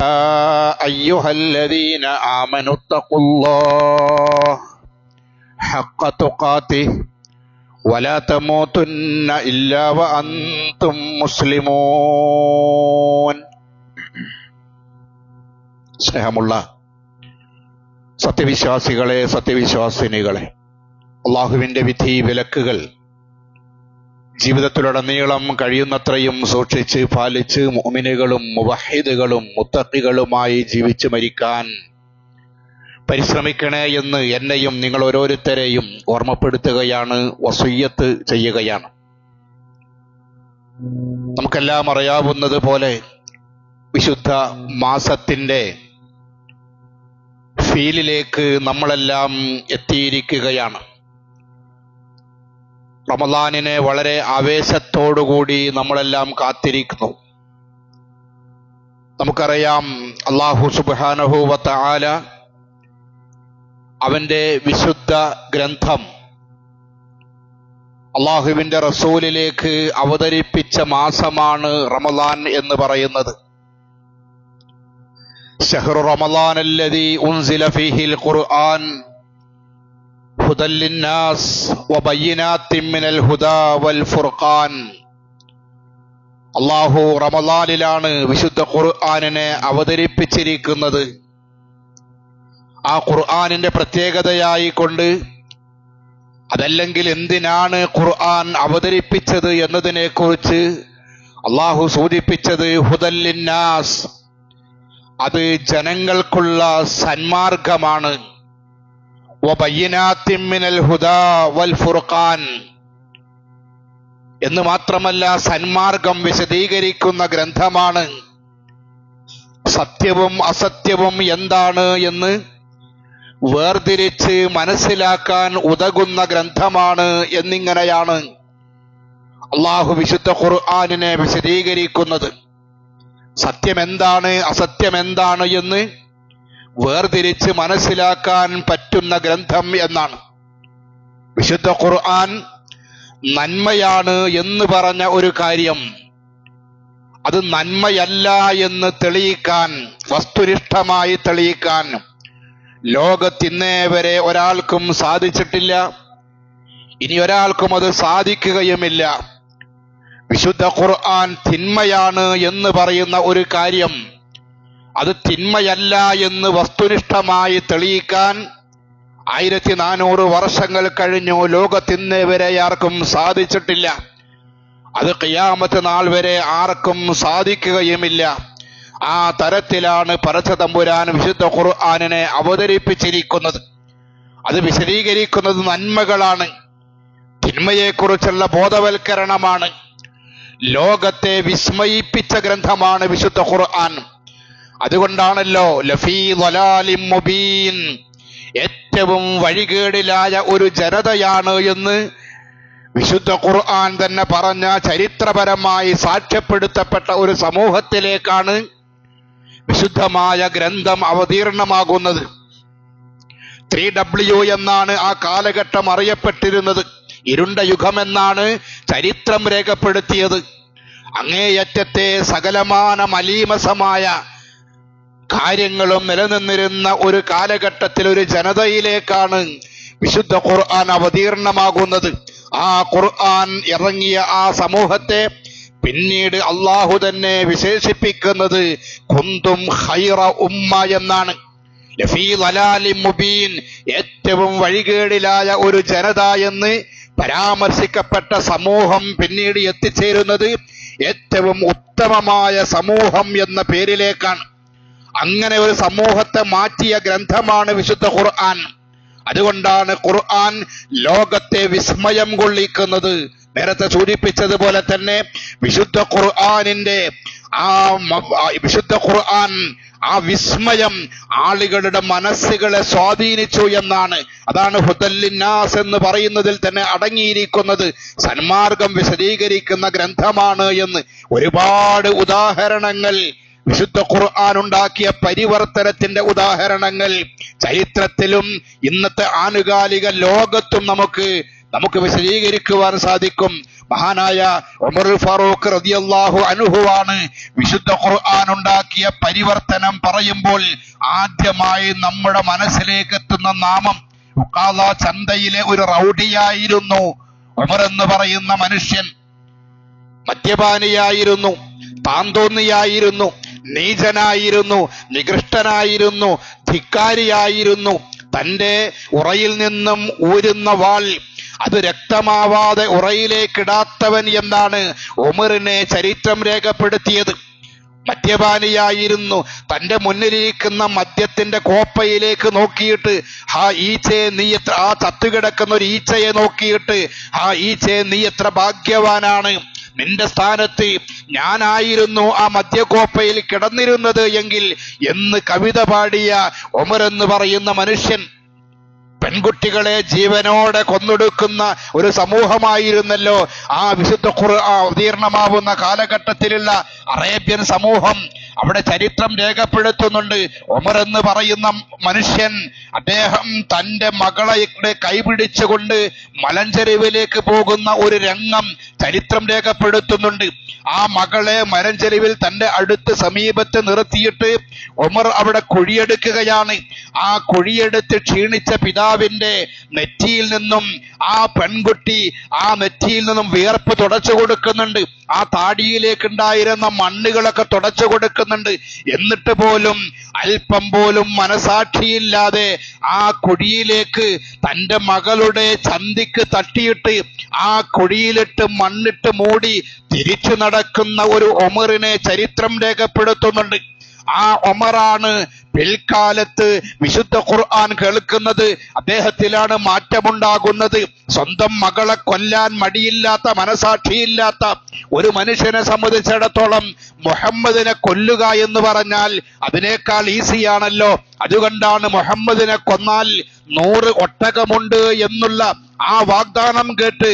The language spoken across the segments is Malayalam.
يا أيها الذين آمنوا اتقوا الله حق تقاته ولا تموتن إلا وأنتم مسلمون സ്നേഹമുള്ള സത്യവിശ്വാസികളെ സത്യവിശ്വാസിനികളെ അള്ളാഹുവിന്റെ വിധി വിലക്കുകൾ ജീവിതത്തിലുടനീളം കഴിയുന്നത്രയും സൂക്ഷിച്ച് പാലിച്ച് മുഅ്മിനുകളും മുവഹിദുകളും മുത്തക്കികളുമായി ജീവിച്ചു മരിക്കാൻ പരിശ്രമിക്കണേ എന്ന് എന്നെയും നിങ്ങൾ ഓരോരുത്തരെയും ഓർമ്മപ്പെടുത്തുകയാണ് വസൂയത്ത് ചെയ്യുകയാണ്. നമുക്കെല്ലാം അറിയാവുന്നത് പോലെ വിശുദ്ധ മാസത്തിന്റെ ഫീലിലേക്ക് നമ്മളെല്ലാം എത്തിയിരിക്കുകയാണ്. റമദാനിനെ വളരെ ആവേശത്തോടുകൂടി നമ്മളെല്ലാം കാത്തിരിക്കുന്നു. നമുക്കറിയാം അള്ളാഹു സുബാനഹുവത്ത ആല അവന്റെ വിശുദ്ധ ഗ്രന്ഥം അള്ളാഹുവിന്റെ റസൂലിലേക്ക് അവതരിപ്പിച്ച മാസമാണ് റമദാൻ എന്ന് പറയുന്നത്. ഷഹ്റു റമദാൻ അല്ലതി ഉൻസില ഫീഹിൽ ഖുർആൻ هدى للناس وبينات من الهدى والفرقان അള്ളാഹു റമദാനിലാണ് വിശുദ്ധ ഖുർആാനിനെ അവതരിപ്പിച്ചിരിക്കുന്നത് ആ ഖുർആാനിന്റെ പ്രത്യേകതയായി കൊണ്ട് അതല്ലെങ്കിൽ എന്തിനാണ് ഖുർആൻ അവതരിപ്പിച്ചത് എന്നതിനെ കുറിച്ച് അള്ളാഹു സൂചിപ്പിച്ചത് ഹുദല്ലിന്നാസ് അത് ജനങ്ങൾക്കുള്ള സന്മാർഗമാണ് മിനൽ ഹുദാ വൽ ഫുർഖാൻ എന്ന് മാത്രമല്ല സന്മാർഗം വിശദീകരിക്കുന്ന ഗ്രന്ഥമാണ്. സത്യവും അസത്യവും എന്താണ് എന്ന് വേർതിരിച്ച് മനസ്സിലാക്കാൻ ഉതകുന്ന ഗ്രന്ഥമാണ് എന്നിങ്ങനെയാണ് അള്ളാഹു വിശുദ്ധ ഖുർആാനിനെ വിശദീകരിക്കുന്നത്. സത്യം എന്താണ് അസത്യം എന്താണ് എന്ന് വേർതിരിച്ച് മനസ്സിലാക്കാൻ പറ്റുന്ന ഗ്രന്ഥം എന്നാണ്. വിശുദ്ധ ഖുർആൻ നന്മയാണ് എന്ന് പറഞ്ഞ ഒരു കാര്യം. അത് നന്മയല്ല എന്ന് തെളിയിക്കാൻ വസ്തുനിഷ്ഠമായി തെളിയിക്കാൻ ലോകത്തിന്നേ വരെ ഒരാൾക്കും സാധിച്ചിട്ടില്ല. ഇനി ഒരാൾക്കും അത് സാധിക്കുകയുമില്ല. വിശുദ്ധ ഖുർആൻ തിന്മയാണ് എന്ന് പറയുന്ന ഒരു കാര്യം അത് തിന്മയല്ല എന്ന് വസ്തുനിഷ്ഠമായി തെളിയിക്കാൻ ആയിരത്തി നാനൂറ് വർഷങ്ങൾ കഴിഞ്ഞു. ലോകത്തിന്ന് വരെ ആർക്കും സാധിച്ചിട്ടില്ല. അത് കിയാമത്ത് നാൾ വരെ ആർക്കും സാധിക്കുകയുമില്ല. ആ തരത്തിലാണ് പരസതമ്പുരാൻ വിശുദ്ധ ഖുർആാനിനെ അവതരിപ്പിച്ചിരിക്കുന്നത്. അത് വിശദീകരിക്കുന്നത് നന്മകളാണ്. തിന്മയെക്കുറിച്ചുള്ള ബോധവൽക്കരണമാണ്. ലോകത്തെ വിസ്മയിപ്പിച്ച ഗ്രന്ഥമാണ് വിശുദ്ധ ഖുർആൻ. അതുകൊണ്ടാണല്ലോ ഏറ്റവും വഴികേടിലായ ഒരു ജനതയാണ് എന്ന് വിശുദ്ധ ഖുർആൻ തന്നെ പറഞ്ഞ ചരിത്രപരമായി സാക്ഷ്യപ്പെടുത്തപ്പെട്ട ഒരു സമൂഹത്തിലേക്കാണ് വിശുദ്ധമായ ഗ്രന്ഥം അവതീർണമാകുന്നത്. ത്രീ ഡബ്ല്യു എന്നാണ് ആ കാലഘട്ടം അറിയപ്പെട്ടിരുന്നത്. ഇരുണ്ട യുഗമെന്നാണ് ചരിത്രം രേഖപ്പെടുത്തിയത്. അങ്ങേയറ്റത്തെ സകലമാന മലീമസമായ കാര്യങ്ങളും നിലനിന്നിരുന്ന ഒരു കാലഘട്ടത്തിൽ ഒരു ജനതയിലേക്കാണ് വിശുദ്ധ ഖുർആൻ അവതീർണമാകുന്നത്. ആ ഖുർആൻ ഇറങ്ങിയ ആ സമൂഹത്തെ പിന്നീട് അള്ളാഹു തന്നെ വിശേഷിപ്പിക്കുന്നത് കുന്തും ഹൈറ ഉമ്മ എന്നാണ്. മുബീൻ ഏറ്റവും വഴികേടിലായ ഒരു ജനത എന്ന് പരാമർശിക്കപ്പെട്ട സമൂഹം പിന്നീട് എത്തിച്ചേരുന്നത് ഏറ്റവും ഉത്തമമായ സമൂഹം എന്ന പേരിലേക്കാണ്. അങ്ങനെ ഒരു സമൂഹത്തെ മാറ്റിയ ഗ്രന്ഥമാണ് വിശുദ്ധ ഖുർആൻ. അതുകൊണ്ടാണ് ഖുർആൻ ലോകത്തെ വിസ്മയം കൊള്ളിക്കുന്നത്. നേരത്തെ സൂചിപ്പിച്ചതുപോലെ തന്നെ വിശുദ്ധ ഖുർആനിന്റെ ആ വിശുദ്ധ ഖുർആൻ ആ വിസ്മയം ആളുകളുടെ മനസ്സുകളെ സ്വാധീനിച്ചു എന്നാണ്. അതാണ് ഹുദല്ലിന്നാസ് എന്ന് പറയുന്നതിൽ തന്നെ അടങ്ങിയിരിക്കുന്നത്. സന്മാർഗം വിശദീകരിക്കുന്ന ഗ്രന്ഥമാണ് എന്ന്. ഒരുപാട് ഉദാഹരണങ്ങൾ വിശുദ്ധ ഖുർആൻ ഉണ്ടാക്കിയ പരിവർത്തനത്തിന്റെ ഉദാഹരണങ്ങൾ ചരിത്രത്തിലും ഇന്നത്തെ ആനുകാലിക ലോകത്തും നമുക്ക് നമുക്ക് വിശദീകരിക്കുവാൻ സാധിക്കും. മഹാനായ ഉമർ ഫാറൂഖ് റതിയല്ലാഹു അനുഹുവാണ് വിശുദ്ധ ഖുർആൻ ഉണ്ടാക്കിയ പരിവർത്തനം പറയുമ്പോൾ ആദ്യമായി നമ്മുടെ മനസ്സിലേക്ക് എത്തുന്ന നാമം. ഉക്കാല ചന്തയിലെ ഒരു റൗഡിയായിരുന്നു ഉമർ എന്ന് പറയുന്ന മനുഷ്യൻ. മദ്യപാനിയായിരുന്നു താന്തോന്നിയായിരുന്നു. നീചനായിരുന്നു നികൃഷ്ടനായിരുന്നു ധിക്കാരിയായിരുന്നു. തന്റെ ഉറയിൽ നിന്നും ഊരുന്ന വാൾ അത് രക്തമാവാതെ ഉറയിലേക്കിടാത്തവൻ എന്നാണ് ഉമറിനെ ചരിത്രം രേഖപ്പെടുത്തിയത്. മദ്യപാനിയായിരുന്നു. തന്റെ മുന്നിലിരിക്കുന്ന മദ്യത്തിന്റെ കോപ്പയിലേക്ക് നോക്കിയിട്ട് ആ ഈച്ചയെ നീ എത്ര ആ ചത്തുകിടക്കുന്ന ഒരു ഈച്ചയെ നോക്കിയിട്ട് ആ ഈച്ചയെ നീ എത്ര ഭാഗ്യവാനാണ്. നിന്റെ സ്ഥാനത്ത് ഞാനായിരുന്നു ആ മദ്യക്കോപ്പയിൽ കിടന്നിരുന്നത് എങ്കിൽ എന്ന് കവിത പാടിയ ഒമർ എന്ന് പറയുന്ന മനുഷ്യൻ പെൺകുട്ടികളെ ജീവനോടെ കൊന്നൊടുക്കുന്ന ഒരു സമൂഹമായിരുന്നല്ലോ ആ വിശുദ്ധ ഖുർആൻ അവതീർണമാവുന്ന കാലഘട്ടത്തിലുള്ള അറേബ്യൻ സമൂഹം. അവിടെ ചരിത്രം രേഖപ്പെടുത്തുന്നുണ്ട്. ഒമർ എന്ന് പറയുന്ന മനുഷ്യൻ അദ്ദേഹം തന്റെ മകളെ കൈപിടിച്ചുകൊണ്ട് മലഞ്ചെരിവിലേക്ക് പോകുന്ന ഒരു രംഗം ചരിത്രം രേഖപ്പെടുത്തുന്നുണ്ട്. ആ മകളെ മലഞ്ചെരിവിൽ തന്റെ അടുത്ത് സമീപത്ത് നിർത്തിയിട്ട് ഒമർ അവിടെ കുഴിയെടുക്കുകയാണ്. ആ കുഴിയെടുത്ത് ക്ഷീണിച്ച പിതാവിന്റെ നെറ്റിയിൽ നിന്നും ആ പെൺകുട്ടി ആ നെറ്റിയിൽ നിന്നും വിയർപ്പ് തുടച്ചു കൊടുക്കുന്നുണ്ട്. ആ താടിയിലേക്കുണ്ടായിരുന്ന മണ്ണുകളൊക്കെ തുടച്ചു കൊടുക്കുന്നുണ്ട് എന്നിട്ട് പോലും അല്പം പോലും മനസാക്ഷിയില്ലാതെ ആ കുഴിയിലേക്ക് തന്റെ മകളുടെ ചന്തിക്ക് തട്ടിയിട്ട് ആ കുഴിയിലിട്ട് മണ്ണിട്ട് മൂടി തിരിച്ചു നടക്കുന്ന ഒരു ഒമറിനെ ചരിത്രം രേഖപ്പെടുത്തുന്നുണ്ട്. ആ ഒമറാണ് പിൽക്കാലത്ത് വിശുദ്ധ ഖുർആൻ കേൾക്കുന്നത്. അദ്ദേഹത്തിലാണ് മാറ്റമുണ്ടാകുന്നത്. സ്വന്തം മകളെ കൊല്ലാൻ മടിയില്ലാത്ത മനസാക്ഷിയില്ലാത്ത ഒരു മനുഷ്യനെ സംബന്ധിച്ചിടത്തോളം മുഹമ്മദിനെ കൊല്ലുക എന്ന് പറഞ്ഞാൽ അതിനേക്കാൾ ഈസിയാണല്ലോ. അതുകൊണ്ടാണ് മുഹമ്മദിനെ കൊന്നാൽ നൂറ് ഒട്ടകമുണ്ട് എന്നുള്ള ആ വാഗ്ദാനം കേട്ട്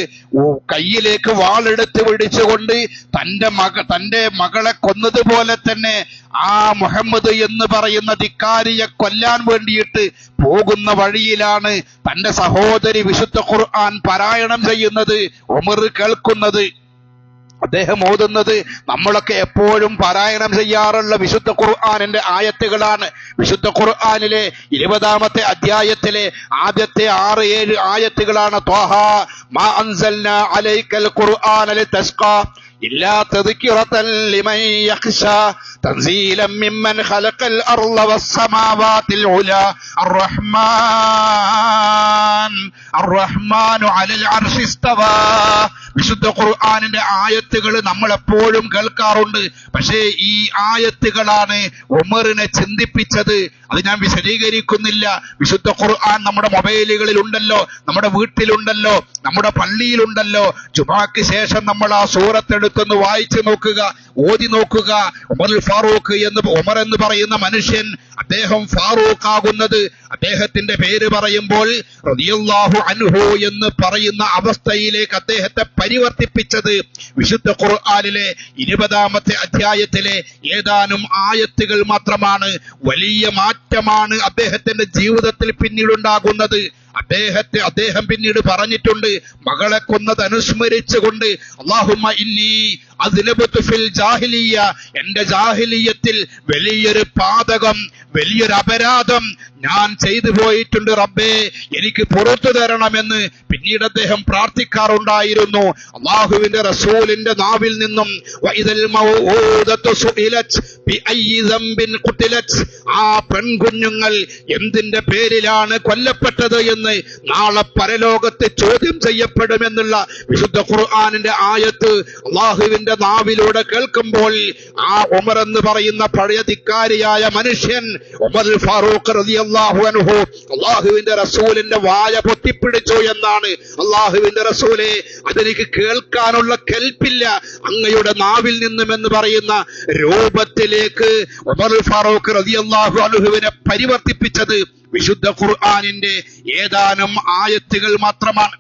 കയ്യിലേക്ക് വാളെടുത്ത് പിടിച്ചുകൊണ്ട് തന്റെ മക തന്റെ മകളെ കൊന്നതുപോലെ തന്നെ ആ മുഹമ്മദ് എന്ന് പറയുന്ന ധിക്കാരിയെ കൊല്ലാൻ വേണ്ടിയിട്ട് പോകുന്ന വഴിയിലാണ് തന്റെ സഹോദരി വിശുദ്ധ ഖുർആൻ പാരായണം ചെയ്യുന്നത് ഉമർ കേൾക്കുന്നത്. അദ്ദേഹം ഓതുന്നത് നമ്മളൊക്കെ എപ്പോഴും പാരായണം ചെയ്യാറുള്ള വിശുദ്ധ ഖുർആാനിന്റെ ആയത്തുകളാണ്. വിശുദ്ധ ഖുർആാനിലെ ഇരുപതാമത്തെ അധ്യായത്തിലെ ആദ്യത്തെ ആറ് ഏഴ് ആയത്തുകളാണ്. ത്വാഹ മാ അൻസൽന അലൈക്കൽ ലിതസ്ഖാ ഇല്ലാ തദ്കിറതൻ ലിമൻ യഖ്ശാ തൻസീലൻ മിമ്മൻ ഖലഖൽ അർള വസ്സമാവാതിൽ ഉല അർറഹ്മാൻ അർറഹ്മാനു അർശി ഇസ്തവാ വിശുദ്ധ ഖുർആാനിന്റെ ആയത്തുകൾ നമ്മൾ എപ്പോഴും കേൾക്കാറുണ്ട്. പക്ഷേ ഈ ആയത്തുകളാണ് ഉമറിനെ ചിന്തിപ്പിച്ചത്. അത് ഞാൻ വിശദീകരിക്കുന്നില്ല. വിശുദ്ധ ഖുർആൻ നമ്മുടെ മൊബൈലുകളിൽ ഉണ്ടല്ലോ നമ്മുടെ വീട്ടിലുണ്ടല്ലോ നമ്മുടെ പള്ളിയിലുണ്ടല്ലോ. ജുമാക്ക് ശേഷം നമ്മൾ ആ സൂറത്തെടുത്തൊന്ന് വായിച്ചു നോക്കുക ഓതി നോക്കുക. ഉമർ ഫാറൂഖ് എന്ന് ഉമർ എന്ന് പറയുന്ന മനുഷ്യൻ അദ്ദേഹം ഫാറൂഖ് ആകുന്നത് അദ്ദേഹത്തിന്റെ പേര് പറയുമ്പോൾ റളിയല്ലാഹു അൻഹു എന്ന് പറയുന്ന അവസ്ഥയിലേക്ക് അദ്ദേഹത്തെ പരിവർത്തിപ്പിച്ചത്. വിശുദ്ധ ഖുർആാനിലെ ഇരുപതാമത്തെ അധ്യായത്തിലെ ഏതാനും ആയത്തുകൾ മാത്രമാണ് വലിയ മാറ്റമാണ് അദ്ദേഹത്തിന്റെ ജീവിതത്തിൽ പിന്നീടുണ്ടാകുന്നത്. അദ്ദേഹത്തെ അദ്ദേഹം പിന്നീട് പറഞ്ഞിട്ടുണ്ട് മകളെ കൊന്നത് അനുസ്മരിച്ചുകൊണ്ട് അള്ളാഹുമ്മ ഇന്നി ജാഹിലിയ എന്റെ ജാഹിലിയത്തിൽ വലിയൊരു പാതകം വലിയൊരു അപരാധം ഞാൻ ചെയ്തു പോയിട്ടുണ്ട് റബ്ബേ. എനിക്ക് പുറത്തു തരണമെന്ന് പിന്നീട് അദ്ദേഹം പ്രാർത്ഥിക്കാറുണ്ടായിരുന്നു. അള്ളാഹുവിന്റെ റസൂലിന്റെ നാവിൽ നിന്നും ആ പെൺകുഞ്ഞുങ്ങൾ എന്തിന്റെ പേരിലാണ് കൊല്ലപ്പെട്ടത് എന്ന് നാളെ പരലോകത്ത് ചോദ്യം ചെയ്യപ്പെടുമെന്നുള്ള വിശുദ്ധ ഖുർആാനിന്റെ ആയത്ത് അള്ളാഹുവിന്റെ നാവിലൂടെ കേൾക്കുമ്പോൾ ആ ഉമർ എന്ന് പറയുന്ന പഴയ ധിക്കാരിയായ മനുഷ്യൻ ഉമർ ഫാറൂഖ് റളിയല്ലാഹു അൻഹു അള്ളാഹുവിന്റെ റസൂലിന്റെ വായ പൊത്തിപ്പിടിച്ചു എന്നാണ്. അള്ളാഹുവിന്റെ റസൂലെ അതെനിക്ക് കേൾക്കാനുള്ള കെൽപ്പില്ല. അങ്ങയുടെ നാവിൽ നിന്നും എന്ന് പറയുന്ന രൂപത്തിലേക്ക് ഉമർ ഫാറൂഖ് റളിയല്ലാഹു അൻഹുവിനെ പരിവർത്തിപ്പിച്ചത് വിശുദ്ധ ഖുർആാനിന്റെ ഏതാനും ആയത്തുകൾ മാത്രമാണ്.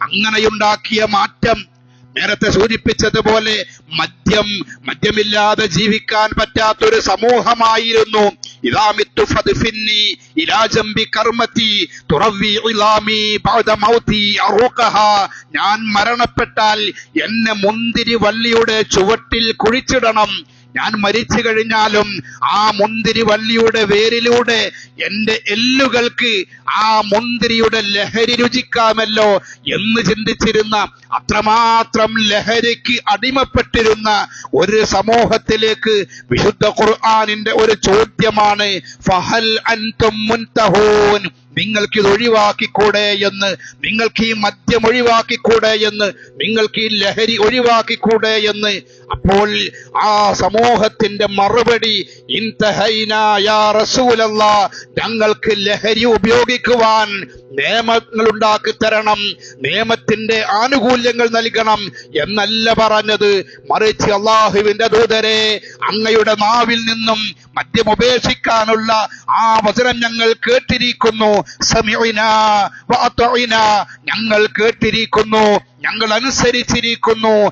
അങ്ങനെയുണ്ടാക്കിയ മാറ്റം നേരത്തെ സൂചിപ്പിച്ചതുപോലെ മദ്യം മദ്യമില്ലാതെ ജീവിക്കാൻ പറ്റാത്തൊരു സമൂഹമായിരുന്നു. ഞാൻ മരണപ്പെട്ടാൽ എന്നെ മുന്തിരി വള്ളിയുടെ ചുവട്ടിൽ കുഴിച്ചിടണം. ഞാൻ മരിച്ചു കഴിഞ്ഞാലും ആ മുന്തിരി വള്ളിയുടെ വേരിലൂടെ എന്റെ എല്ലുകൾക്ക് ആ മുന്തിരിയുടെ ലഹരി രുചിക്കാമല്ലോ എന്ന് ചിന്തിച്ചിരുന്ന അത്രമാത്രം ലഹരിക്ക് അടിമപ്പെട്ടിരുന്ന ഒരു സമൂഹത്തിലേക്ക് വിശുദ്ധ ഖുർആാനിന്റെ ഒരു ചോദ്യമാണ് ഫഹൽ അൻതും മുൻതഹൂൻ. നിങ്ങൾക്ക് ഇത് ഒഴിവാക്കിക്കൂടെ എന്ന് നിങ്ങൾക്ക് ഈ മദ്യം ഒഴിവാക്കിക്കൂടെ എന്ന് നിങ്ങൾക്ക് ഈ ലഹരി ഒഴിവാക്കിക്കൂടെ എന്ന്. അപ്പോൾ ആ സമൂഹത്തിന്റെ മറുപടി ഞങ്ങൾക്ക് ലഹരി ഉപയോഗിക്കുവാൻ നിയമങ്ങൾ ഉണ്ടാക്കി തരണം നിയമത്തിന്റെ ആനുകൂല്യങ്ങൾ നൽകണം എന്നല്ല പറഞ്ഞത്. മറിച്ച് അള്ളാഹുവിന്റെ ദൂതരെ അങ്ങയുടെ നാവിൽ നിന്നും മദ്യം ഉപേക്ഷിക്കാനുള്ള ആ വചനം ഞങ്ങൾ കേട്ടിരിക്കുന്നു. ഞങ്ങൾ കേട്ടിരിക്കുന്നു ഞങ്ങൾ അനുസരിച്ചിരിക്കുന്നു.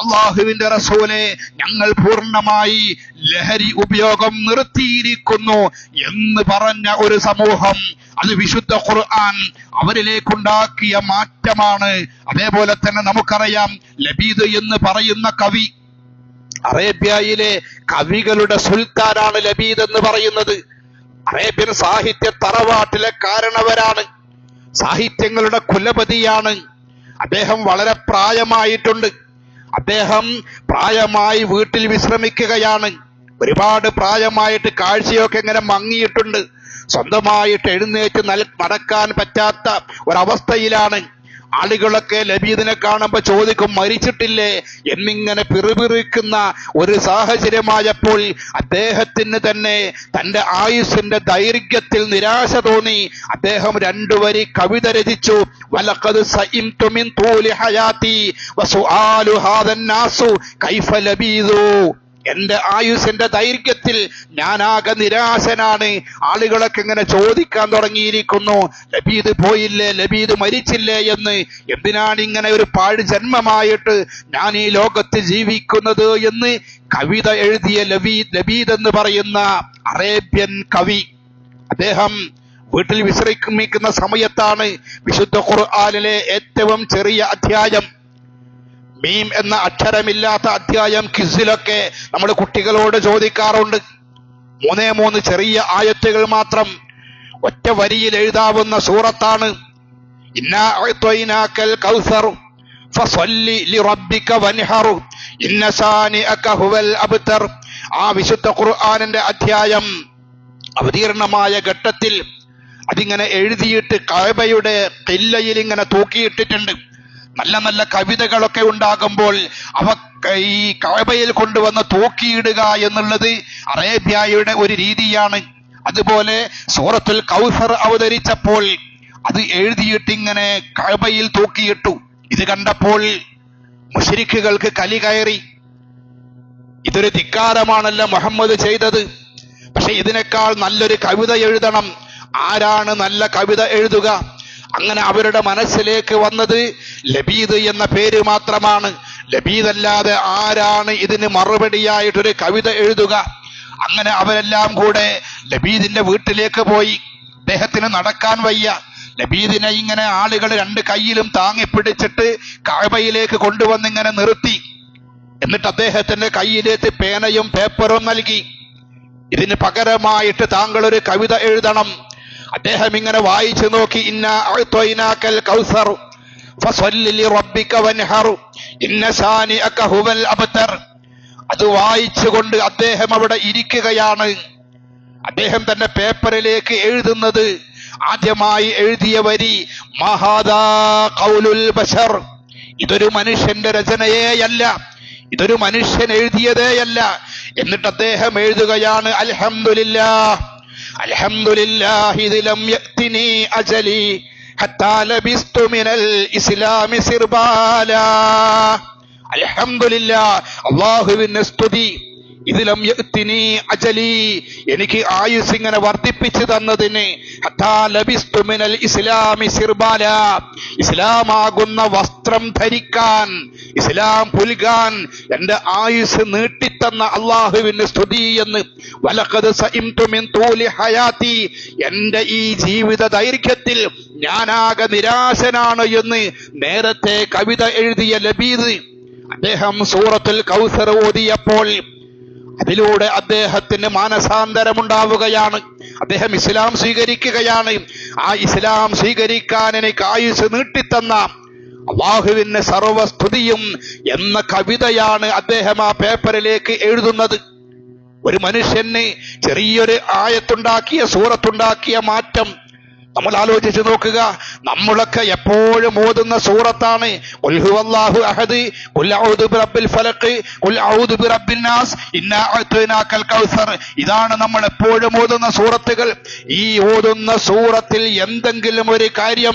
അള്ളാഹുവിന്റെ റസൂലെ ഞങ്ങൾ പൂർണമായി ലഹരി ഉപയോഗം നിർത്തിയിരിക്കുന്നു എന്ന് പറഞ്ഞ ഒരു സമൂഹം അത് വിശുദ്ധ ഖുർആൻ അവരിലേക്കുണ്ടാക്കിയ മാറ്റമാണ്. അതേപോലെ തന്നെ നമുക്കറിയാം ലബീദ് എന്ന് പറയുന്ന കവി അറേബ്യയിലെ കവികളുടെ സുൽത്താനാണ് ലബീദ് എന്ന് പറയുന്നത്. അറേബ്യൻ സാഹിത്യ തറവാട്ടിലെ കാരണവരാണ്. സാഹിത്യങ്ങളുടെ കുലപതിയാണ്. അദ്ദേഹം വളരെ പ്രായമായിട്ടുണ്ട്. അദ്ദേഹം പ്രായമായി വീട്ടിൽ വിശ്രമിക്കുകയാണ്. ഒരുപാട് പ്രായമായിട്ട് കാഴ്ചയൊക്കെ ഇങ്ങനെ മങ്ങിയിട്ടുണ്ട്. സ്വന്തമായിട്ട് എഴുന്നേറ്റ് നടക്കാൻ പറ്റാത്ത ഒരവസ്ഥയിലാണ്. ആളുകളൊക്കെ ലബീദിനെ കാണുമ്പോൾ ചോദിക്കും മരിച്ചിട്ടില്ലേ? എന്നിങ്ങനെ പിറുപിറുക്കുന്ന ഒരു സാഹചര്യമായപ്പോൾ അദ്ദേഹത്തിന് തന്നെ തന്റെ ആയുസ്സിന്റെ ദൈർഘ്യത്തിൽ നിരാശ തോന്നി. അദ്ദേഹം രണ്ടുവരി കവിത രചിച്ചു. സഇംതു മിൻ തൂലി ഹയാത്തി ഹാദൻ നാസു കൈഫ ലബീദു. എന്റെ ആയുസിന്റെ ദൈർഘ്യത്തിൽ ഞാനാകെ നിരാശനാണ്. ആളുകളൊക്കെ ഇങ്ങനെ ചോദിക്കാൻ തുടങ്ങിയിരിക്കുന്നു. ലബീദ് പോയില്ലേ? ലബീദ് മരിച്ചില്ലേ എന്ന്. എന്തിനാണ് ഇങ്ങനെ ഒരു പാഴ് ജന്മമായിട്ട് ഞാൻ ഈ ലോകത്ത് ജീവിക്കുന്നത് എന്ന് കവിത എഴുതിയ ലബീദ് ലബീദ് എന്ന് പറയുന്ന അറേബ്യൻ കവി. അദ്ദേഹം വീട്ടിൽ വിശ്രമിക്കുന്ന സമയത്താണ് വിശുദ്ധ ഖുർആനിലെ ഏറ്റവും ചെറിയ അധ്യായം. മീം എന്ന അക്ഷരമില്ലാത്ത അധ്യായം കിസിലൊക്കെ നമ്മൾ കുട്ടികളോട് ചോദിക്കാറുണ്ട്. മൂന്നേ മൂന്ന് ചെറിയ ആയത്തുകൾ മാത്രം ഒറ്റ വരിയിൽ എഴുതാവുന്ന സൂറത്താണ്. കൗസർ ആ വിശുദ്ധ ഖുർആാനിന്റെ അധ്യായം അവതീർണമായ ഘട്ടത്തിൽ അതിങ്ങനെ എഴുതിയിട്ട് കായബയുടെ കില്ലയിൽ ഇങ്ങനെ തൂക്കിയിട്ടിട്ടുണ്ട്. നല്ല നല്ല കവിതകളൊക്കെ ഉണ്ടാകുമ്പോൾ അവ ഈ കഅബയിൽ കൊണ്ടുവന്ന് തൂക്കിയിടുക എന്നുള്ളത് അറേബ്യയുടെ ഒരു രീതിയാണ്. അതുപോലെ സൂറത്തുൽ കൗഫർ അവതരിച്ചപ്പോൾ അത് എഴുതിയിട്ട് ഇങ്ങനെ കഅബയിൽ തൂക്കിയിട്ടു. ഇത് കണ്ടപ്പോൾ മുഷരിക്കുകൾക്ക് കലി കയറി. ഇതൊരു ധിക്കാരമാണല്ലോ മുഹമ്മദ് ചെയ്തത്. പക്ഷെ ഇതിനേക്കാൾ നല്ലൊരു കവിത എഴുതണം. ആരാണ് നല്ല കവിത എഴുതുക? അങ്ങനെ അവരുടെ മനസ്സിലേക്ക് വന്നത് ലബീദ് എന്ന പേര് മാത്രമാണ്. ലബീദല്ലാതെ ആരാണ് ഇതിന് മറുപടിയായിട്ടൊരു കവിത എഴുതുക? അങ്ങനെ അവരെല്ലാം കൂടെ ലബീദിന്റെ വീട്ടിലേക്ക് പോയി. അദ്ദേഹത്തിന് നടക്കാൻ വയ്യ. ലബീദിനെ ഇങ്ങനെ ആളുകൾ രണ്ട് കൈയിലും താങ്ങി പിടിച്ചിട്ട് കാഴ്ബയിലേക്ക് കൊണ്ടുവന്ന് ഇങ്ങനെ നിർത്തി. എന്നിട്ട് അദ്ദേഹത്തിന്റെ കയ്യിലേക്ക് പേനയും പേപ്പറും നൽകി. ഇതിന് പകരമായിട്ട് താങ്കൾ ഒരു കവിത എഴുതണം. അദ്ദേഹം ഇങ്ങനെ വായിച്ചു നോക്കി ഇന്ന അഅ്തൈനാക്കൽ കൗസർ ഫസല്ലി ലിറബ്ബിക വൻഹർ ഇന്ന ശാനിഅക ഹുവൽ അബ്തർ. അത് വായിച്ചുകൊണ്ട് അദ്ദേഹം അവിടെ ഇരിക്കുകയാണ്. അദ്ദേഹം തന്റെ പേപ്പറിലേക്ക് എഴുതുന്നത് ആദ്യമായി എഴുതിയ വരി ബശർ ഇതൊരു മനുഷ്യന്റെ രചനയേയല്ല ഇതൊരു മനുഷ്യൻ എഴുതിയതേയല്ല. എന്നിട്ട് അദ്ദേഹം എഴുതുകയാണ് അൽഹംദുലില്ലാ അൽഹംദുലില്ലാഹി ഇത് ലം യഅ്തിനി അജലി ഹത്താ മിനൽ ഇസ്ലാമി സിർബാല. അൽഹംദുലില്ലാ അല്ലാഹുവിന്റെ സ്തുതി. ഇതിലും അജലി. എനിക്ക് ആയുസ് ഇങ്ങനെ വർദ്ധിപ്പിച്ചു തന്നതിന് ഇസ്ലാമി സിർബാല. ഇസ്ലാമാകുന്ന വസ്ത്രം ധരിക്കാൻ ഇസ്ലാം പുൽകാൻ എന്റെ ആയുസ് നീട്ടിത്തന്ന അള്ളാഹുവിന് സ്തുതി എന്ന് തൂലി ഹയാത്തി. എന്റെ ഈ ജീവിത ദൈർഘ്യത്തിൽ ഞാനാകെ നിരാശനാണ് എന്ന് നേരത്തെ കവിത എഴുതിയ ലബീദ്. അദ്ദേഹം സൂറത്തുൽ കൗസർ ഓതിയപ്പോൾ അതിലൂടെ അദ്ദേഹത്തിന് മാനസാന്തരം ഉണ്ടാവുകയാണ് അദ്ദേഹം ഇസ്ലാം സ്വീകരിക്കുകയാണ്. ആ ഇസ്ലാം സ്വീകരിക്കാൻ എനിക്ക് ആയുസ് നീട്ടിത്തന്ന അള്ളാഹുവിന് സർവസ്തുതിയും എന്ന കവിതയാണ് അദ്ദേഹം ആ പേപ്പറിലേക്ക് എഴുതുന്നത്. ഒരു മനുഷ്യന് ചെറിയൊരു ആയത്തുണ്ടാക്കിയ സൂറത്തുണ്ടാക്കിയ മാറ്റം നമ്മൾ ആലോചിച്ച് നോക്കുക നമ്മളൊക്കെ എപ്പോഴും ഓതുന്ന സൂറത്താണ്. ഫലഖ് നാസ് കൗസർ. ഇതാണ് നമ്മൾ എപ്പോഴും ഓതുന്ന സൂറത്തുകൾ. ഈ ഓതുന്ന സൂറത്തിൽ എന്തെങ്കിലും ഒരു കാര്യം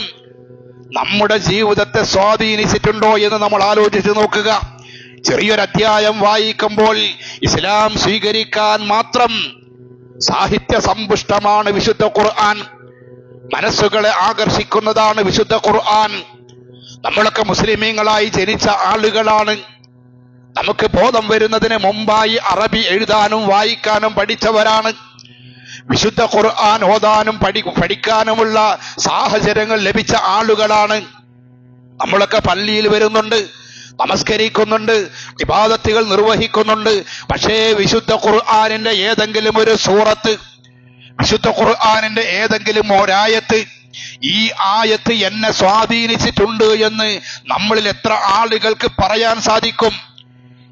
നമ്മുടെ ജീവിതത്തെ സ്വാധീനിച്ചിട്ടുണ്ടോ എന്ന് നമ്മൾ ആലോചിച്ച് നോക്കുക. ചെറിയൊരു അധ്യായം വായിക്കുമ്പോൾ ഇസ്ലാം സ്വീകരിക്കാൻ മാത്രം സാഹിത്യ സമ്പുഷ്ടമാണ് വിശുദ്ധ ഖുർആൻ. മനസ്സുകളെ ആകർഷിക്കുന്നതാണ് വിശുദ്ധ ഖുർആൻ. നമ്മളൊക്കെ മുസ്ലിമീങ്ങളായി ജനിച്ച ആളുകളാണ്. നമുക്ക് ബോധം വരുന്നതിന് മുമ്പായി അറബി എഴുതാനും വായിക്കാനും പഠിച്ചവരാണ്. വിശുദ്ധ ഖുർആൻ ഓതാനും പഠി പഠിക്കാനുമുള്ള സാഹചര്യങ്ങൾ ലഭിച്ച ആളുകളാണ്. നമ്മളൊക്കെ പള്ളിയിൽ വരുന്നുണ്ട് നമസ്കരിക്കുന്നുണ്ട് വിവാദത്തുകൾ നിർവഹിക്കുന്നുണ്ട്. പക്ഷേ വിശുദ്ധ ഖുർആനിന്റെ ഏതെങ്കിലും ഒരു സൂറത്ത് വിശുദ്ധ ഖുർആാനിന്റെ ഏതെങ്കിലും ഒരായത്ത് ഈ ആയത്ത് എന്നെ സ്വാധീനിച്ചിട്ടുണ്ട് എന്ന് നമ്മളിൽ എത്ര ആളുകൾക്ക് പറയാൻ സാധിക്കും?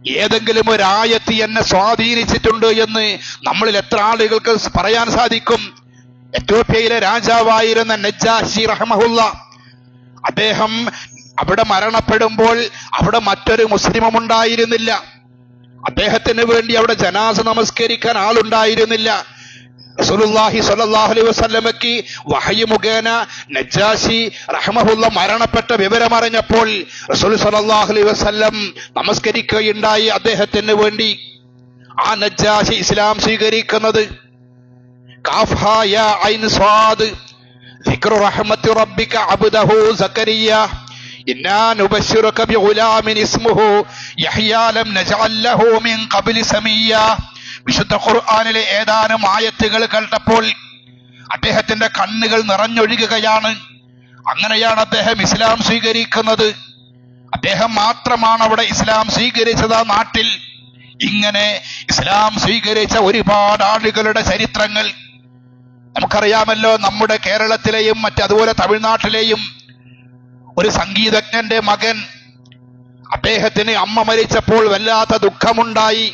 ഏതെങ്കിലും ഒരു ആയത്ത് എന്നെ സ്വാധീനിച്ചിട്ടുണ്ട് എന്ന് നമ്മളിൽ എത്ര ആളുകൾക്ക് പറയാൻ സാധിക്കും? എത്യോപ്യയിലെ രാജാവായിരുന്ന നജാഷി റഹ്മഹുല്ല അദ്ദേഹം അവിടെ മരണപ്പെടുമ്പോൾ അവിടെ മറ്റൊരു മുസ്ലിമും ഉണ്ടായിരുന്നില്ല. അദ്ദേഹത്തിന് വേണ്ടി അവിടെ ജനാസ നമസ്കരിക്കാൻ ആളുണ്ടായിരുന്നില്ല. റസൂലുള്ളാഹി സ്വല്ലല്ലാഹു അലൈഹി വസല്ലമയ്ക്ക് വഹയി മുഖേന നജ്ജാശി റഹ്മഹുല്ല മരണപ്പെട്ട വിവരമറിഞ്ഞപ്പോൾ റസൂൽ സ്വല്ലല്ലാഹു അലൈഹി വസല്ലം നമസ്കരിക്കുകയുണ്ടായി അദ്ദേഹത്തിന് വേണ്ടി. ആ നജ്ജാശി ഇസ്ലാം സ്വീകരിക്കുന്നത്. കാഫ് വിശുദ്ധ ഖുർആാനിലെ ഏതാനും ആയത്തുകൾ കേട്ടപ്പോൾ അദ്ദേഹത്തിന്റെ കണ്ണുകൾ നിറഞ്ഞൊഴുകുകയാണ്. അങ്ങനെയാണ് അദ്ദേഹം ഇസ്ലാം സ്വീകരിക്കുന്നത്. അദ്ദേഹം മാത്രമാണ് അവിടെ ഇസ്ലാം സ്വീകരിച്ചത് ആ നാട്ടിൽ. ഇങ്ങനെ ഇസ്ലാം സ്വീകരിച്ച ഒരുപാട് ആളുകളുടെ ചരിത്രങ്ങൾ. നമുക്കറിയാമല്ലോ നമ്മുടെ കേരളത്തിലെയും മറ്റു അതുപോലെ തമിഴ്നാട്ടിലെയും ഒരു സംഗീതജ്ഞന്റെ മകൻ അദ്ദേഹത്തിന് അമ്മ മരിച്ചപ്പോൾ വല്ലാത്ത ദുഃഖമുണ്ടായി.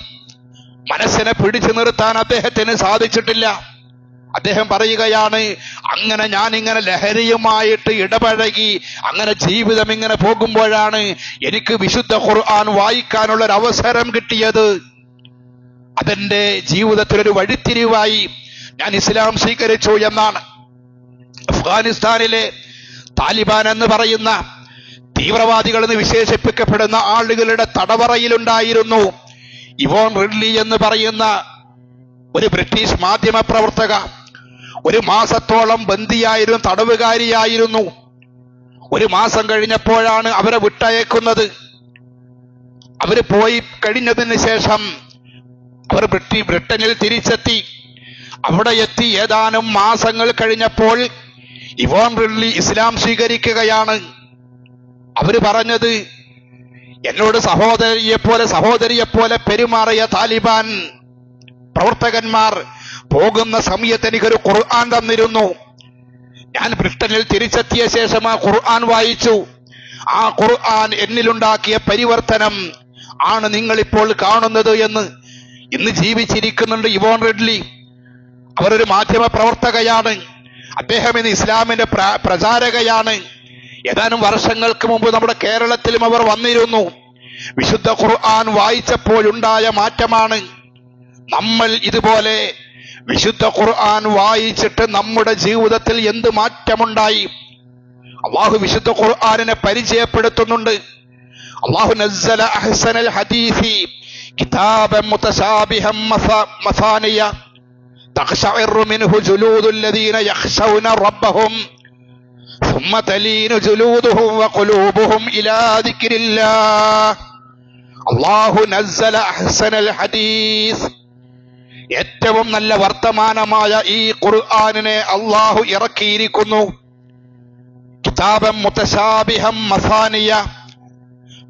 മനസ്സിനെ പിടിച്ചു നിർത്താൻ അദ്ദേഹത്തിന് സാധിച്ചിട്ടില്ല. അദ്ദേഹം പറയുകയാണ് അങ്ങനെ ഞാൻ ഇങ്ങനെ ലഹരിയുമായിട്ട് ഇടപഴകി അങ്ങനെ ജീവിതം ഇങ്ങനെ പോകുമ്പോഴാണ് എനിക്ക് വിശുദ്ധ ഖുർആൻ വായിക്കാനുള്ള ഒരു അവസരം കിട്ടിയത്. അതെന്റെ ജീവിതത്തിലൊരു വഴിത്തിരിവായി ഞാൻ ഇസ്ലാം സ്വീകരിച്ചു എന്നാണ്. അഫ്ഗാനിസ്ഥാനിലെ താലിബാൻ എന്ന് പറയുന്ന തീവ്രവാദികൾ എന്ന് വിശേഷിപ്പിക്കപ്പെടുന്ന ആളുകളുടെ തടവറയിലുണ്ടായിരുന്നു. ഇവോൺ റിഡ്ലി എന്ന് പറയുന്ന ഒരു ബ്രിട്ടീഷ് മാധ്യമ പ്രവർത്തക ഒരു മാസത്തോളം ബന്ദിയായിരുന്നു തടവുകാരിയായിരുന്നു. ഒരു മാസം കഴിഞ്ഞപ്പോഴാണ് അവരെ വിട്ടയക്കുന്നത്. അവർ പോയി കഴിഞ്ഞതിന് ശേഷം അവർ ബ്രിട്ടി ബ്രിട്ടനിൽ തിരിച്ചെത്തി. അവിടെ എത്തി ഏതാനും മാസങ്ങൾ കഴിഞ്ഞപ്പോൾ ഇവോൺ റിഡ്ലി ഇസ്ലാം സ്വീകരിക്കുകയാണ്. അവർ പറഞ്ഞത് എന്നോട് സഹോദരിയെ പോലെ സഹോദരിയെ പോലെ പെരുമാറിയ താലിബാൻ പ്രവർത്തകന്മാർ പോകുന്ന സമയത്ത് എനിക്കൊരു ഖുർആൻ തന്നിരുന്നു. ഞാൻ ബ്രിട്ടനിൽ തിരിച്ചെത്തിയ ശേഷം ആ ഖുർആൻ വായിച്ചു. ആ ഖുർആൻ എന്നിലുണ്ടാക്കിയ പരിവർത്തനം ആണ് നിങ്ങൾ ഇപ്പോൾ കാണുന്നത് എന്ന് ഇന്ന് ജീവിച്ചിരിക്കുന്നുണ്ട് ഇവോൺ റെഡ്ലി. അവരൊരു മാധ്യമ പ്രവർത്തകയാണ് അദ്ദേഹം ഇന്ന് ഇസ്ലാമിന്റെ പ്രചാരകയാണ്. ഏതാനും വർഷങ്ങൾക്ക് മുമ്പ് നമ്മുടെ കേരളത്തിലും അവർ വന്നിരുന്നു. വിശുദ്ധ ഖുർആൻ വായിച്ചപ്പോഴുണ്ടായ മാറ്റമാണ്. നമ്മൾ ഇതുപോലെ വിശുദ്ധ ഖുർആൻ വായിച്ചിട്ട് നമ്മുടെ ജീവിതത്തിൽ എന്ത് മാറ്റമുണ്ടായി? അള്ളാഹു വിശുദ്ധ ഖുർആാനിനെ പരിചയപ്പെടുത്തുന്നുണ്ട്. അള്ളാഹു അഹ്സനൽ ഹദീസി മസാനിയ മിൻഹു റബ്ബഹും ثم تلين جلودهم وقلوبهم إلى ذكر الله الله نزل أحسن الحديث ഏറ്റവും നല്ല വർത്തമാനമായ ഈ ഖുർആാനിനെ അള്ളാഹു ഇറക്കിയിരിക്കുന്നു കിതാബം മുത്തശാബിഹം മസാനിയ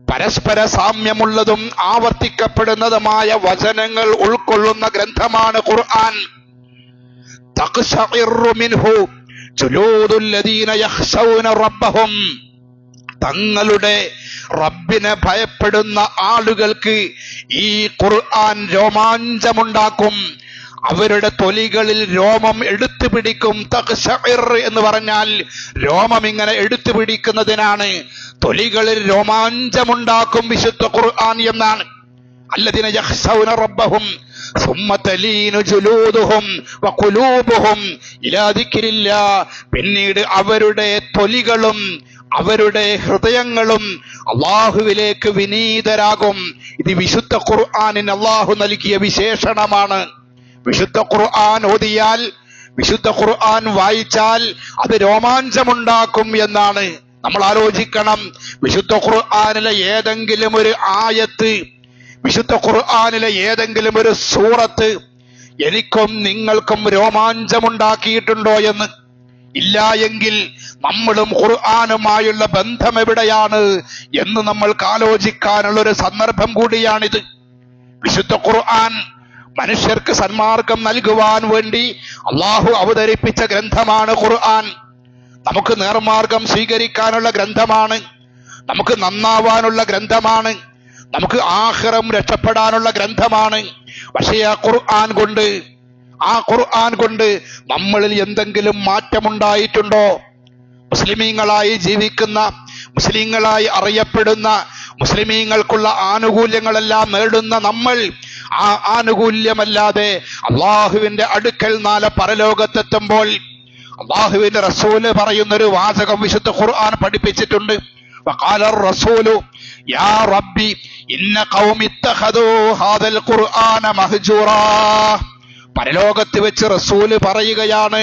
പരസ്പര സാമ്യമുള്ളതും ആവർത്തിക്കപ്പെടുന്നതുമായ വചനങ്ങൾ ഉൾക്കൊള്ളുന്ന ഗ്രന്ഥമാണ് ഖുർആൻ തഖ്ശഇറു മിൻഹു ജുലൂദുൽ ലദീന യഖ്ശൗന റബ്ബഹും. തങ്ങളുടെ റബ്ബിനെ ഭയപ്പെടുന്ന ആളുകൾക്ക് ഈ ഖുർആൻ രോമാഞ്ചമുണ്ടാക്കും. അവരുടെ തൊലികളിൽ രോമം എടുത്തു പിടിക്കും. എന്ന് പറഞ്ഞാൽ രോമം ഇങ്ങനെ എടുത്തു പിടിക്കുന്നതിനാണ്. തൊലികളിൽ രോമാഞ്ചമുണ്ടാക്കും വിശുദ്ധ ഖുർആൻ എന്നാണ്. അല്ലതിനെ റബ്ബഹും പിന്നീട് അവരുടെ തൊലികളും അവരുടെ ഹൃദയങ്ങളും അള്ളാഹുവിലേക്ക് വിനീതരാകും. ഇത് വിശുദ്ധ ഖുർആാനിന് അള്ളാഹു നൽകിയ വിശേഷണമാണ്. വിശുദ്ധ ഖുർആൻ ഓതിയാൽ വിശുദ്ധ ഖുർആൻ വായിച്ചാൽ അത് രോമാഞ്ചമുണ്ടാക്കും എന്നാണ്. നമ്മൾ ആലോചിക്കണം വിശുദ്ധ ഖുർആാനിലെ ഏതെങ്കിലും ഒരു ആയത്ത് വിശുദ്ധ ഖുർആാനിലെ ഏതെങ്കിലും ഒരു സൂറത്ത് എനിക്കും നിങ്ങൾക്കും രോമാഞ്ചമുണ്ടാക്കിയിട്ടുണ്ടോ എന്ന്? ഇല്ല എങ്കിൽ നമ്മളും ഖുർആാനുമായുള്ള ബന്ധം എവിടെയാണ് എന്ന് നമ്മൾക്ക് ആലോചിക്കാനുള്ള ഒരു സന്ദർഭം കൂടിയാണിത്. വിശുദ്ധ ഖുർആൻ മനുഷ്യർക്ക് സന്മാർഗം നൽകുവാൻ വേണ്ടി അള്ളാഹു അവതരിപ്പിച്ച ഗ്രന്ഥമാണ് ഖുർആൻ. നമുക്ക് നേർമാർഗം സ്വീകരിക്കാനുള്ള ഗ്രന്ഥമാണ്. നമുക്ക് നന്നാവാനുള്ള ഗ്രന്ഥമാണ്. നമുക്ക് ആഹ്റം രക്ഷപ്പെടാനുള്ള ഗ്രന്ഥമാണ്. പക്ഷേ ആ ഖുർആൻ കൊണ്ട് ആ ഖുർആൻ കൊണ്ട് നമ്മളിൽ എന്തെങ്കിലും മാറ്റമുണ്ടായിട്ടുണ്ടോ? മുസ്ലിമീങ്ങളായി ജീവിക്കുന്ന മുസ്ലിങ്ങളായി അറിയപ്പെടുന്ന മുസ്ലിമീങ്ങൾക്കുള്ള ആനുകൂല്യങ്ങളെല്ലാം നേടുന്ന നമ്മൾ ആ ആനുകൂല്യമല്ലാതെ അള്ളാഹുവിന്റെ അടുക്കൽ നാല പരലോകത്തെത്തുമ്പോൾ അള്ളാഹുവിന്റെ റസൂൽ പറയുന്നൊരു വാചകം വിശുദ്ധ ഖുർആൻ പഠിപ്പിച്ചിട്ടുണ്ട്. വഖാല റസൂലു യാ റബ്ബി ഇന്ന ഹാദൽ ഖുർആന മഹ്ജൂറ. പരലോകത്ത് വെച്ച് റസൂൽ പറയുകയാണ്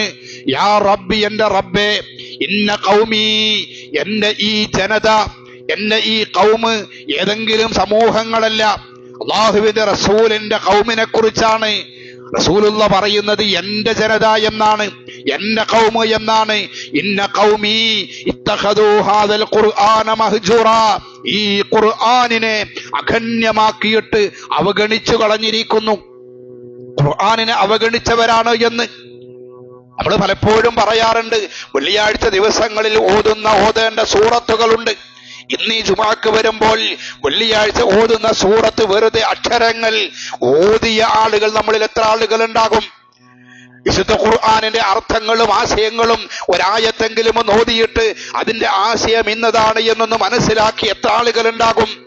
യാ റബ്ബി എന്റെ റബ്ബേ ഇന്ന കൗമി എന്റെ ഈ ജനത എന്റെ ഈ കൗമ് ഏതെങ്കിലും സമൂഹങ്ങളല്ല. അള്ളാഹുവിന്റെ റസൂലിന്റെ കൗമിനെ കുറിച്ചാണ് റസൂലുള്ള പറയുന്നത് എന്റെ ജനത എന്നാണ് എന്റെ കൗമ എന്നാണ്. ഇന്ന കൗമി ഹാദൽ ഖുർആന മഹ്ജൂറ. ഈ ഖുർആനിനെ അഖന്യമാക്കിയിട്ട് അവഗണിച്ചു കളഞ്ഞിരിക്കുന്നു. ഖുർആാനിനെ അവഗണിച്ചവരാണ് എന്ന് നമ്മൾ പലപ്പോഴും പറയാറുണ്ട്. വെള്ളിയാഴ്ച ദിവസങ്ങളിൽ ഓതുന്ന ഓതേണ്ട സൂറത്തുകളുണ്ട്. ഇന്ന് ഈ ജുമാക്ക് വരുമ്പോൾ വെള്ളിയാഴ്ച ഓതുന്ന സൂറത്ത് വെറുതെ അക്ഷരങ്ങൾ ഓതിയ ആളുകൾ നമ്മളിൽ എത്ര ആളുകൾ ഉണ്ടാകും? വിശുദ്ധ ഖുർആാനിന്റെ അർത്ഥങ്ങളും ആശയങ്ങളും ഒരായത്തെങ്കിലും ഒന്ന് ഓതിയിട്ട് അതിന്റെ ആശയം ഇന്നതാണ് എന്നൊന്ന് മനസ്സിലാക്കി എത്ര ആളുകൾ ഉണ്ടാകും?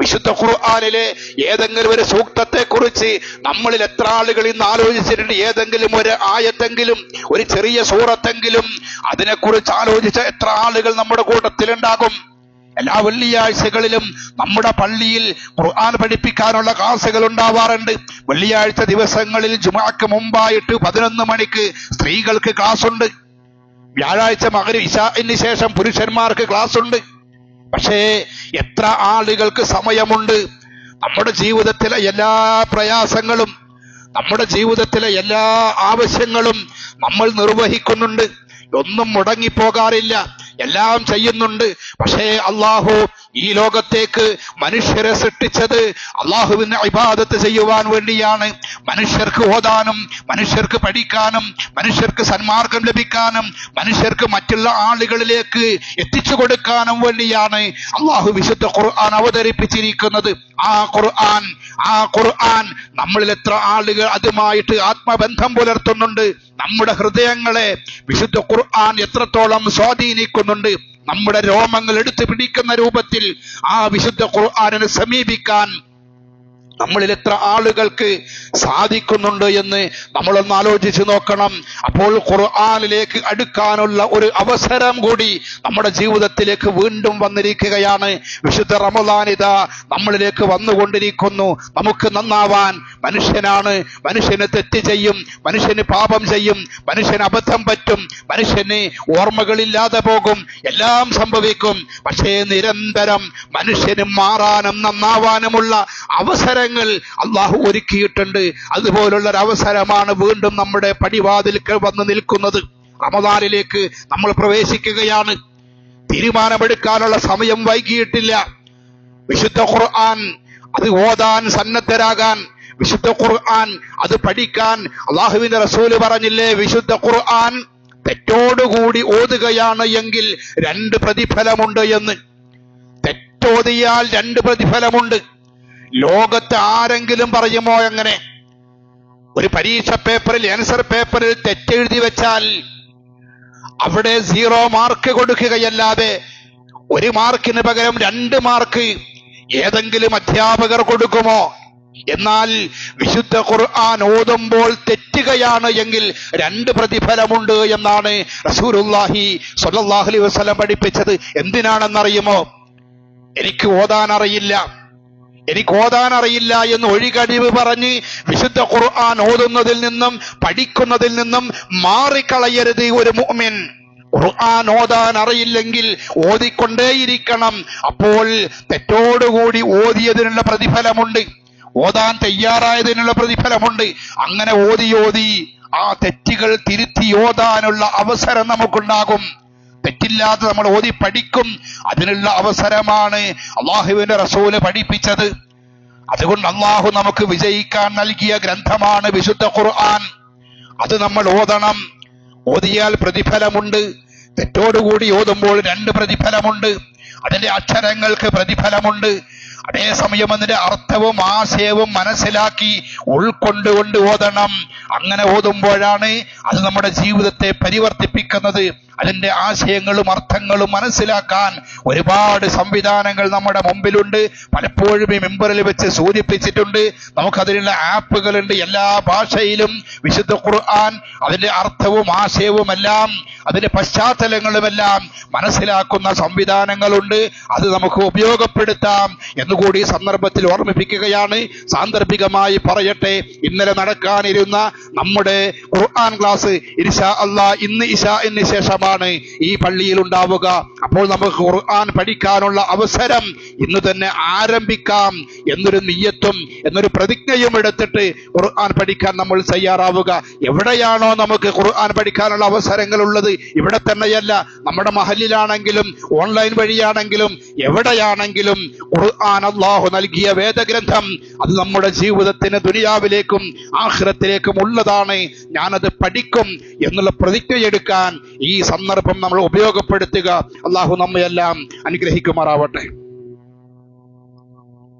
വിശുദ്ധ ഖുർആാനിലെ ഏതെങ്കിലും ഒരു സൂക്തത്തെ കുറിച്ച് നമ്മളിൽ എത്ര ആളുകൾ ഇന്ന് ആലോചിച്ചിട്ടുണ്ട്? ഏതെങ്കിലും ഒരു ആയത്തെങ്കിലും ഒരു ചെറിയ സൂറത്തെങ്കിലും അതിനെക്കുറിച്ച് ആലോചിച്ച എത്ര ആളുകൾ നമ്മുടെ കൂട്ടത്തിലുണ്ടാകും? എല്ലാ വെള്ളിയാഴ്ചകളിലും നമ്മുടെ പള്ളിയിൽ ഖുർആൻ പഠിപ്പിക്കാനുള്ള ക്ലാസുകൾ ഉണ്ടാവാറുണ്ട്. വെള്ളിയാഴ്ച ദിവസങ്ങളിൽ ജുമാക്ക് മുമ്പായിട്ട് പതിനൊന്ന് മണിക്ക് സ്ത്രീകൾക്ക് ക്ലാസ് ഉണ്ട് വ്യാഴാഴ്ച മകര് ഇശാന് ശേഷം പുരുഷന്മാർക്ക് ക്ലാസ് ഉണ്ട് പക്ഷേ എത്ര ആളുകൾക്ക് സമയമുണ്ട്? നമ്മുടെ ജീവിതത്തിലെ എല്ലാ പ്രയാസങ്ങളും നമ്മുടെ ജീവിതത്തിലെ എല്ലാ ആവശ്യങ്ങളും നമ്മൾ നിർവഹിക്കുന്നുണ്ട്. ഒന്നും മുടങ്ങിപ്പോകാറില്ല. എല്ലാം ചെയ്യുന്നുണ്ട്. പക്ഷേ അള്ളാഹു ഈ ലോകത്തേക്ക് മനുഷ്യരെ സൃഷ്ടിച്ചത് അള്ളാഹുവിന് ഇബാദത്ത് ചെയ്യുവാൻ വേണ്ടിയാണ്. മനുഷ്യർക്ക് ഓതാനും മനുഷ്യർക്ക് പഠിക്കാനും മനുഷ്യർക്ക് സന്മാർഗം ലഭിക്കാനും മനുഷ്യർക്ക് മറ്റുള്ള ആളുകളിലേക്ക് എത്തിച്ചു കൊടുക്കാനും വേണ്ടിയാണ് അള്ളാഹു വിശുദ്ധ ഖുർആൻ അവതരിപ്പിച്ചിരിക്കുന്നത്. ആ ഖുർആൻ ആ ഖുർആൻ നമ്മളിൽ എത്ര ആളുകൾ അതുമായിട്ട് ആത്മബന്ധം പുലർത്തുന്നുണ്ട്. നമ്മുടെ ഹൃദയങ്ങളെ വിശുദ്ധ ഖുർആൻ എത്രത്തോളം സ്വാധീനിക്കുന്നുണ്ട്. നമ്മുടെ രോമങ്ങൾ എടുത്തു പിടിക്കുന്ന രൂപത്തിൽ ആ വിശുദ്ധ ഖുർആാനിനെ സമീപിക്കാൻ നമ്മളിൽ എത്ര ആളുകൾക്ക് സാധിക്കുന്നുണ്ട് എന്ന് നമ്മളൊന്ന് ആലോചിച്ച് നോക്കണം. അപ്പോൾ ഖുർആാനിലേക്ക് അടുക്കാനുള്ള ഒരു അവസരം കൂടി നമ്മുടെ ജീവിതത്തിലേക്ക് വീണ്ടും വന്നിരിക്കുകയാണ്. വിശുദ്ധ റമദാനിത നമ്മളിലേക്ക് വന്നുകൊണ്ടിരിക്കുന്നു. നമുക്ക് നന്നാവാൻ മനുഷ്യനാണ്. മനുഷ്യന് തെറ്റ് ചെയ്യും. മനുഷ്യന് പാപം ചെയ്യും. മനുഷ്യന് അബദ്ധം പറ്റും. മനുഷ്യന് ഓർമ്മകളില്ലാതെ പോകും. എല്ലാം സംഭവിക്കും. പക്ഷേ നിരന്തരം മനുഷ്യന് മാറാനും നന്നാവാനുമുള്ള അവസരങ്ങൾ അള്ളാഹു ഒരുക്കിയിട്ടുണ്ട്. അതുപോലുള്ള ഒരു അവസരമാണ് വീണ്ടും നമ്മുടെ പടിവാതിൽക്ക് വന്ന് നിൽക്കുന്നത്. റമദാനിലേക്ക് നമ്മൾ പ്രവേശിക്കുകയാണ്. തീരുമാനമെടുക്കാനുള്ള സമയം വൈകിയിട്ടില്ല. വിശുദ്ധ ഖുർആൻ അത് ഓതാൻ സന്നദ്ധരാകാൻ വിശുദ്ധ ഖുർആൻ അത് പഠിക്കാൻ അള്ളാഹുവിന്റെ റസൂൽ പറഞ്ഞില്ലേ വിശുദ്ധ ഖുർആൻ തെറ്റോടുകൂടി ഓതുകയാണ് എങ്കിൽ രണ്ട് പ്രതിഫലമുണ്ട് എന്ന്. തെറ്റോതിയാൽ രണ്ട് പ്രതിഫലമുണ്ട്. ലോകത്ത് ആരെങ്കിലും പറയുമോ എങ്ങനെ ഒരു പരീക്ഷ പേപ്പറിൽ ആൻസർ പേപ്പറിൽ തെറ്റെഴുതി വെച്ചാൽ അവിടെ സീറോ മാർക്ക് കൊടുക്കുകയല്ലാതെ ഒരു മാർക്കിന് പകരം രണ്ട് മാർക്ക് ഏതെങ്കിലും അധ്യാപകർ കൊടുക്കുമോ? എന്നാൽ വിശുദ്ധ ഖുർആൻ ഓതുമ്പോൾ തെറ്റുകയാണ് എങ്കിൽ രണ്ട് പ്രതിഫലമുണ്ട് എന്നാണ് സ്വല്ലല്ലാഹു അലൈഹി വസല്ലം പഠിപ്പിച്ചത്. എന്തിനാണെന്നറിയുമോ? എനിക്ക് ഓതാൻ അറിയില്ല എനിക്ക് ഓതാൻ അറിയില്ല എന്ന് ഒഴികഴിവ് പറഞ്ഞ് വിശുദ്ധ ഖുർആൻ ഓതുന്നതിൽ നിന്നും പഠിക്കുന്നതിൽ നിന്നും മാറിക്കളയരുത് ഒരു മുഅ്മിൻ. ഖുർആൻ ഓതാൻ അറിയില്ലെങ്കിൽ ഓതിക്കൊണ്ടേയിരിക്കണം. അപ്പോൾ തെറ്റോടുകൂടി ഓതിയതിനുള്ള പ്രതിഫലമുണ്ട്. ഓതാൻ തയ്യാറായതിനുള്ള പ്രതിഫലമുണ്ട്. അങ്ങനെ ഓതി ഓതി ആ തെറ്റുകൾ തിരുത്തി ഓതാനുള്ള അവസരം നമുക്കുണ്ടാകും. തെറ്റില്ലാതെ നമ്മൾ ഓതി പഠിക്കും. അതിനുള്ള അവസരമാണ് അള്ളാഹുവിന്റെ റസൂൽ പഠിപ്പിച്ചത്. അതുകൊണ്ട് അള്ളാഹു നമുക്ക് വിജയിക്കാൻ നൽകിയ ഗ്രന്ഥമാണ് വിശുദ്ധ ഖുർആൻ. അത് നമ്മൾ ഓതണം. ഓതിയാൽ പ്രതിഫലമുണ്ട്. തെറ്റോടുകൂടി ഓതുമ്പോൾ രണ്ട് പ്രതിഫലമുണ്ട്. അതിന്റെ അക്ഷരങ്ങൾക്ക് പ്രതിഫലമുണ്ട്. അതേസമയം അതിന്റെ അർത്ഥവും ആശയവും മനസ്സിലാക്കി ഉൾക്കൊണ്ടുകൊണ്ട് ഓതണം. അങ്ങനെ ഓതുമ്പോഴാണ് അത് നമ്മുടെ ജീവിതത്തെ പരിവർത്തിപ്പിക്കുന്നത്. അതിന്റെ ആശയങ്ങളും അർത്ഥങ്ങളും മനസ്സിലാക്കാൻ ഒരുപാട് സംവിധാനങ്ങൾ നമ്മുടെ മുമ്പിലുണ്ട്. പലപ്പോഴും ഈ മെമ്പറിൽ വെച്ച് സൂചിപ്പിച്ചിട്ടുണ്ട്. നമുക്കതിനുള്ള ആപ്പുകളുണ്ട് എല്ലാ ഭാഷയിലും. വിശുദ്ധ ഖുർആൻ അതിന്റെ അർത്ഥവും ആശയവും എല്ലാം അതിന്റെ പശ്ചാത്തലങ്ങളുമെല്ലാം മനസ്സിലാക്കുന്ന സംവിധാനങ്ങളുണ്ട്. അത് നമുക്ക് ഉപയോഗപ്പെടുത്താം എന്നുകൂടി സന്ദർഭത്തിൽ ഓർമ്മിപ്പിക്കുകയാണ്. സാന്ദർഭികമായി പറയട്ടെ ഇന്നലെ നടക്കാനിരുന്ന നമ്മുടെ ഖുർആൻ ക്ലാസ് ഇൻഷാ അള്ളാ ഇന്ന് ഇഷാഇന് ശേഷമാണ് ഈ പള്ളിയിൽ ഉണ്ടാവുക. അപ്പോൾ നമുക്ക് ഖുർആൻ പഠിക്കാനുള്ള അവസരം ഇന്ന് തന്നെ ആരംഭിക്കാം എന്നൊരു നിയ്യത്തും എന്നൊരു പ്രതിജ്ഞയും എടുത്തിട്ട് ഖുർആൻ പഠിക്കാൻ നമ്മൾ തയ്യാറാവുക. എവിടെയാണോ നമുക്ക് ഖുർആൻ പഠിക്കാനുള്ള അവസരങ്ങൾ ഉള്ളത് ഇവിടെ തന്നെയല്ല. നമ്മുടെ മഹലിലാണെങ്കിലും ഓൺലൈൻ വഴിയാണെങ്കിലും എവിടെയാണെങ്കിലും ഖുർആൻ അള്ളാഹു നൽകിയ വേദഗ്രന്ഥം അത് നമ്മുടെ ജീവിതത്തിന് ദുനിയാവിലേക്കും ആഖിറത്തിലേക്കും ഉള്ളതാണ്. ഞാനത് പഠിക്കും എന്നുള്ള പ്രതിജ്ഞയെടുക്കാൻ ഈ സന്ദർഭം നമ്മൾ ഉപയോഗപ്പെടുത്തുക. അള്ളാഹു നമ്മയെല്ലാം അനുഗ്രഹിക്കുമാറാവട്ടെ.